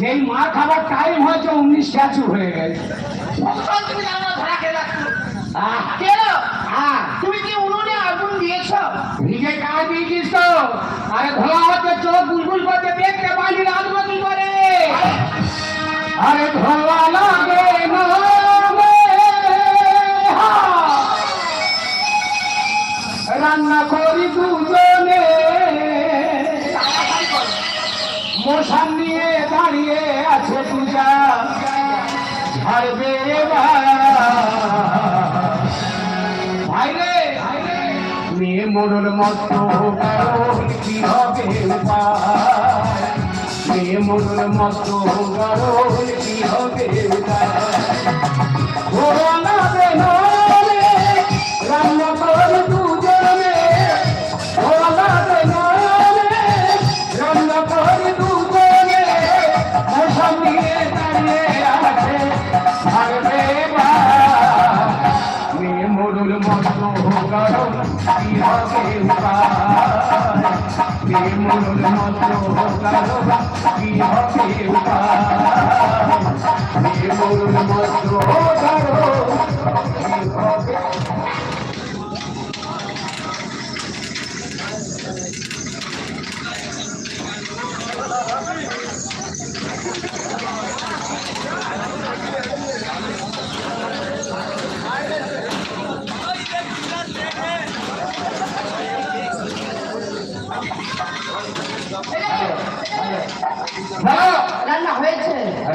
যেই মা খাবার টাইম হয়েছে অমনি স্ট্যাচু হয়ে গেছে। তুমি জানো ধরা খেয়ে কেন তুমি কি উনুনে আগুন দিয়েছ? নিজে কাজ দিয়েছিস তো। আরে ধোয়া হচ্ছে চোখ ঝাড়বে এবার। মেয়ে মোড়র মতো কি হবে? মেয়ে মোড়র মতো কি হবে উপায়? মতো কি হবে উপায়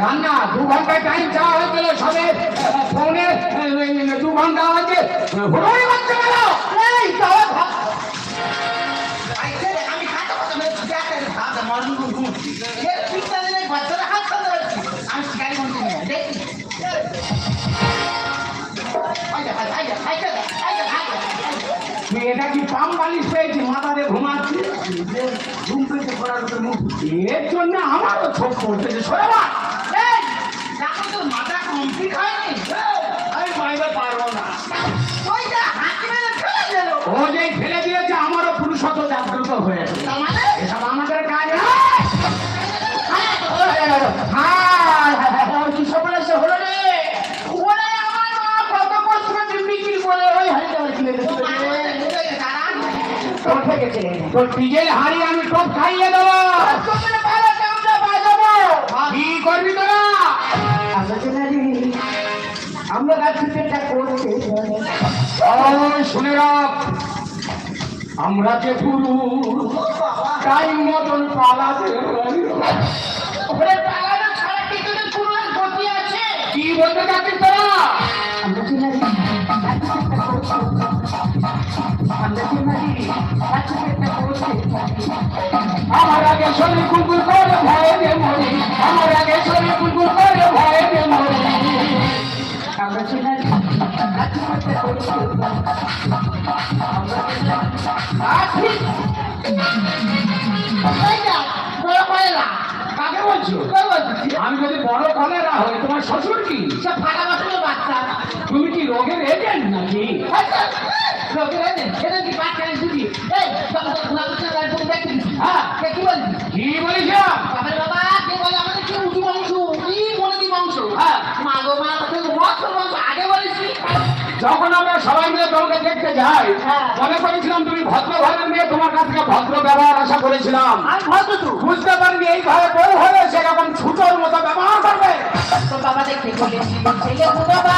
রান্না দু ঘণ্টা টাইম চাওয়া হয়েছিল সবে ফোনে দু ঘণ্টা হুড়োই গেল। এই তুই এটা কি পাম বালিশ পেয়েছি মাথাতে ঘুমাচ্ছি? ঘুম পেতে পড়ার মুখ। এর জন্য আমারও ছোট করতেছে সরে মাথা কমপ্লিট আমি বাইরে পারব না। ওইটা হাত মেরে ফেলে দিল। ও যে ফেলে দিয়েছে আমারও পুরুষত্ব জাগ্রত হয়েছে। মানে? এসব আমাদের কাজ। কি সফল হলো রে। ওরে আমার মা কত কষ্ট করে বিক্রি করে ওই হাড়িটা কিনে উঠে গেছে। ডিজেল হাড়ি আমি টপ খাইয়ে দেবো। কি করবি তোরা? আমরা গাছ থেকে শুনে রাখ। আমরা যে গুরু টাইম মতন পালাতে কি বলতে চাচ্ছিস তোরা? আমরা আগে শরীর কুলকুল করে ভয়ে মরি আমার আগে কাকে বলছো আমি যদি বড় কলেরা হই তোমার শ্বশুর কি? ফাটা বাচ্চা। তুমি কি রোগের এজেন্ট নাকি? রোগের এজেন্ট কি যখন আমরা সবাই মিলে তোমাকে দেখতে যাই হ্যাঁ। মনে করেছিলাম তুমি ভদ্র ঘরের মেয়ে তোমার কাছ থেকে ভদ্র ব্যবহার আশা করেছিলাম। আর ভদ্র তো। বুঝতে পারিনি এইভাবে বউ হয়ে সেরকম ছুটোর মতো ব্যবহার করবে। তো বাবা দেখতে বলেছি ছেলে বাবা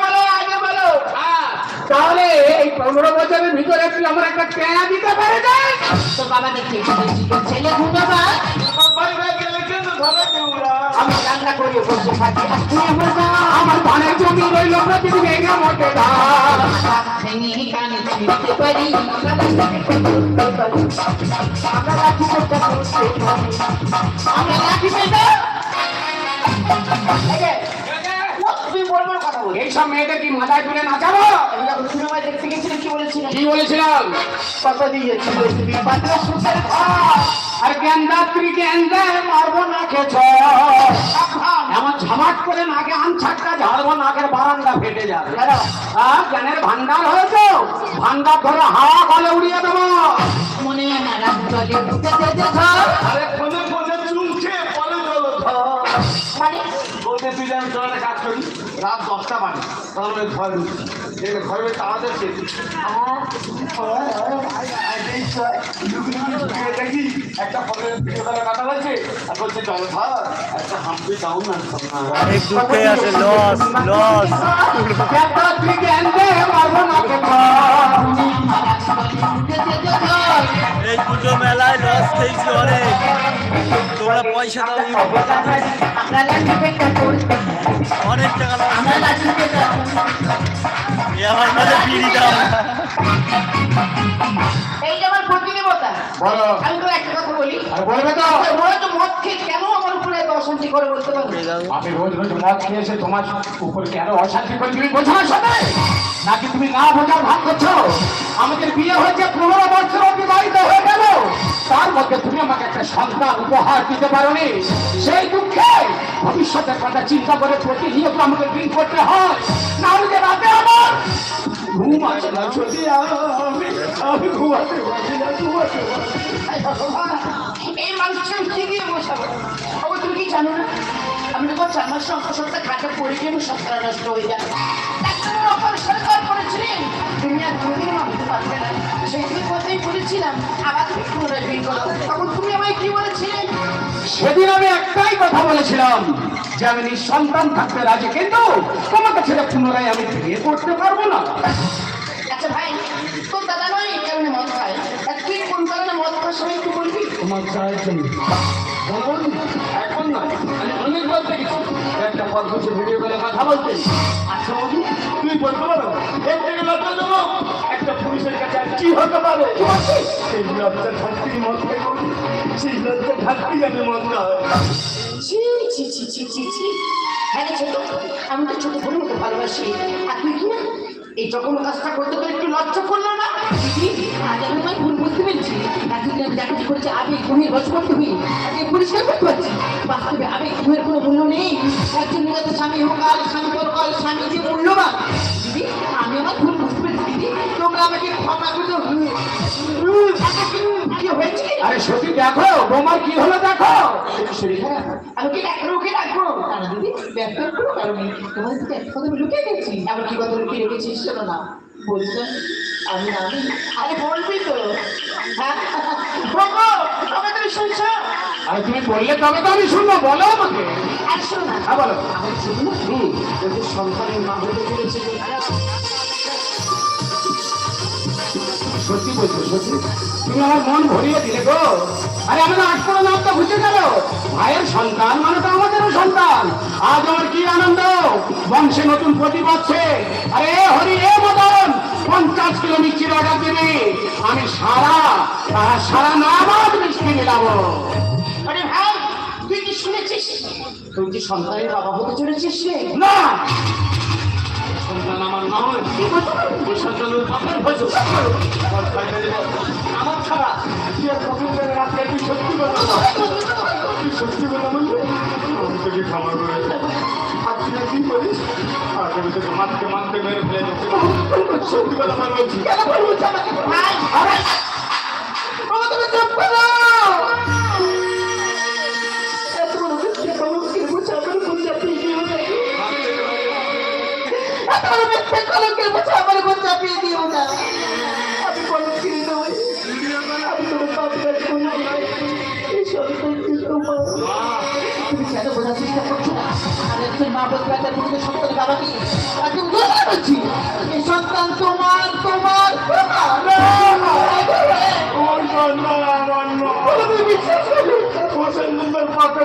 তাহলে এই পনেরো বছরের ভিতরে তুই আমার একটা টেয়া দিতে পারে তো বাবা দেখছি ছেলে আমি রান্না করে বসে থাকি আমার ধানের জমি রইল প্রতিদিন ভেঙে পারি আমরা লাঠি পেতে তুমি বলবার কথা বলি। এইসব মেয়েদের কি মাথায় তুলে নাচাবো? সিনেমায় দেখতে গেছিলাম কি বলেছিলাম কি বলেছিলাম কত দিয়েছিল তুমি বাচ্চা সুন্দর আর জ্ঞানদাত্রী জ্ঞানদে মারবো না এমন ঝমাট করে নাকে আনছাটটা ঝাড়বো নাকের বারান্দা ফেটে যাবে। আর জ্ঞানের ভান্ডার হয়েছে? ভান্ডার ধরে হাওয়া কলে উড়িয়ে দেবো। মনে না মানে বলতে তুই আমি চলে একটা কাজ করি। রাত দশটা বাজে। তখন আমি ঘর ঢুকছি এই ঘরে ওই তাড়া যাচ্ছে দেখি একটা আর বলছে চলো ধর একটা হাম্পি টাউন আর আছে লস লস কেন আমার উপরে এত অশান্তি করে বলতে পারবে আমি রোজ রোজ মদ খেয়েছে তোমার উপর কেন অশান্তি করে? তুমি বোঝো না সবাই নাকি তুমি না বোঝার ভাগ করছ? আমাদের বিয়ে হয়েছে পনেরো বছর অতিবাহিত হয়ে গেল। তার মধ্যে তুমি আমাকে একটা সন্তান উপহার দিতে পারোনি। সেই দুঃখে ভবিষ্যতের কথা চিন্তা করে প্রতিনিয়ত আমাকে দিন করতে হয়। না হলে রাতে আমার ঘুম না আমি না এই তুমি কি জানো না? আমি সপ্তাহ নষ্ট হয়ে না। সেই দিন কথাই বলেছিলাম আবার তুমি পুনরায় বিয়ে করো তখন তুমি আমায় কি বলেছিলে? সেদিন আমি একটাই কথা বলেছিলাম যে আমি নিঃসন্তান থাকতে রাজি কিন্তু তোমাকে ছেড়ে পুনরায় আমি বিয়ে করতে পারব না। আচ্ছা ভাই তোর দাদা নয়? কেমন মত মদ খায়? তুই কোন কারণে মদ খাওয়ার সময় একটু বলবি? তোমার চায়ের জন্য। এখন না আমি অনেক বলতে একটা পদ বসে ভিডিও করে কথা বলতে আচ্ছা বন্ধু বলতে পারো এর থেকে লজ্জা দেবো একটা পুলিশের কাছে আর কি হতে পারে সেই লজ্জা থাকতেই মত সেই লজ্জা থাকতেই আমি মত ছি ছি ছি। হ্যাঁ আমি তো ছোট বোন মতো ভালোবাসি। আর তুই কি না? এই যখন কাজটা করতে তো একটু লজ্জা করল না? আজ আমি তোমায় ভুল বুঝতে পেরেছি। এতদিন আমি দেখা করেছি আবেগ ঘুমের বস করতে হই আগে পরিষ্কার করতে পারছি। বাস্তবে আমি ঘুমের কোনো মূল্য নেই। একজন স্বামী হোক, আর স্বামী হোক স্বামী যে মূল্যবান। দিদি, আমি আমার ভুল আরে সত্যি দেখো বোমার কি হলো দেখো? শরীর খারাপ আমি কি ডাক্তার ওকে ডাকবো তারা দিদি ব্যবসার কোনো কারণ তোমাদের থেকে একটা কথা লুকিয়ে গেছি। এমন কি কথা লুকিয়ে রেখেছিস শোনো না? বলছো? আমি আমি আরে বলবি তো। হ্যাঁ? তবে তুমি শুনছো? আরে তুমি বললে তবে তো আমি শুনব বলো আমাকে। আর শোনো না। হ্যাঁ বলো। আমার না ওদের সন্তানের মা হতে চলেছে সত্যি বলছো, সত্যি? তুমি আমার মন ভরিয়ে দিলে গো। আরে আমাদের আটপড়ো নাম তো বুঝে গেল। ভাইয়ের সন্তান মানে তো আমাদেরও সন্তান। আজ আমার কি আনন্দ? বংশে নতুন প্রদীপ আছে আরে, হরি, এ মদন, পঞ্চাশ কিলো মিষ্টির অর্ডার দিবি। আমি সারা তারা সারা নামাজ মিষ্টি মিলাবো। আরে, ভাই, তুই কি শুনেছিস? তুই কি সন্তানের বাবা হতে চলেছিস না! সন্তান আমার নয় ওই সন্তানের বাপের হয়েছে। আমার ছাড়া তুই আর কখন করে তুই সত্যি কথা। তুই সত্যি কথা বলবি? আমি তোকে ক্ষমা করে। আর তুই কি করিস আজ আমি তোকে মারতে মারতে মেরে ফেলে সত্যি কথা বল। কলঙ্কের বোঝা আমার বোঝা পেয়ে দিও না। আমি কলঙ্কের নই আমি তোমার পাপের কোনো নয় এই সন্তানকে তোমার। চেষ্টা করছ না? আরে তুই মা বলতে একটা পুরুষকে সন্তান বাবাকে একদম ধরে বলছি এই সন্তান তোমার তোমার জন্য আমার নয়।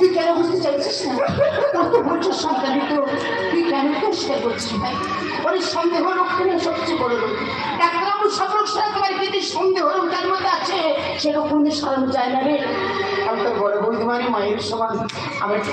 তুই কেন বুঝতে চাইছিস না? তোর তো বলছো সন্তানই তো তুই কেন তো স্বীকার করছিস ভাই ওর সন্দেহ লক্ষণে সবচেয়ে বড় লোক পারে কিন্তু সন্দেহ যার মধ্যে আছে? সেরকম সারানো যায় না রে। আমি তো বড় বন্ধু মানে মায়ের সমান। আমার একটু